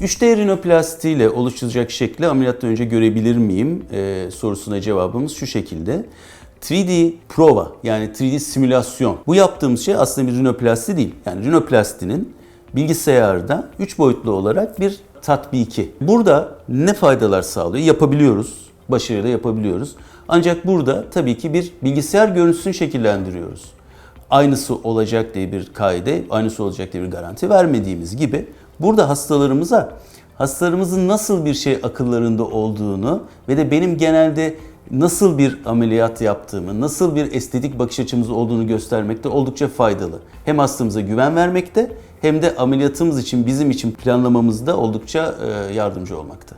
3D rinoplasti ile oluşturacak şekli ameliyattan önce görebilir miyim e, sorusuna cevabımız şu şekilde. 3D prova yani 3D simülasyon. Bu yaptığımız şey aslında bir rinoplasti değil. Yani rinoplastinin bilgisayarda 3 boyutlu olarak bir tatbiki. Burada ne faydalar sağlıyor? Yapabiliyoruz. Başarıyla yapabiliyoruz. Ancak burada tabii ki bir bilgisayar görüntüsünü şekillendiriyoruz. Aynısı olacak diye bir kaide, aynısı olacak diye bir garanti vermediğimiz gibi burada hastalarımıza hastalarımızın nasıl bir şey akıllarında olduğunu ve de benim genelde nasıl bir ameliyat yaptığımı, nasıl bir estetik bakış açımız olduğunu göstermekte oldukça faydalı. Hem hastamıza güven vermekte hem de ameliyatımız için bizim için planlamamızda oldukça e, yardımcı olmakta.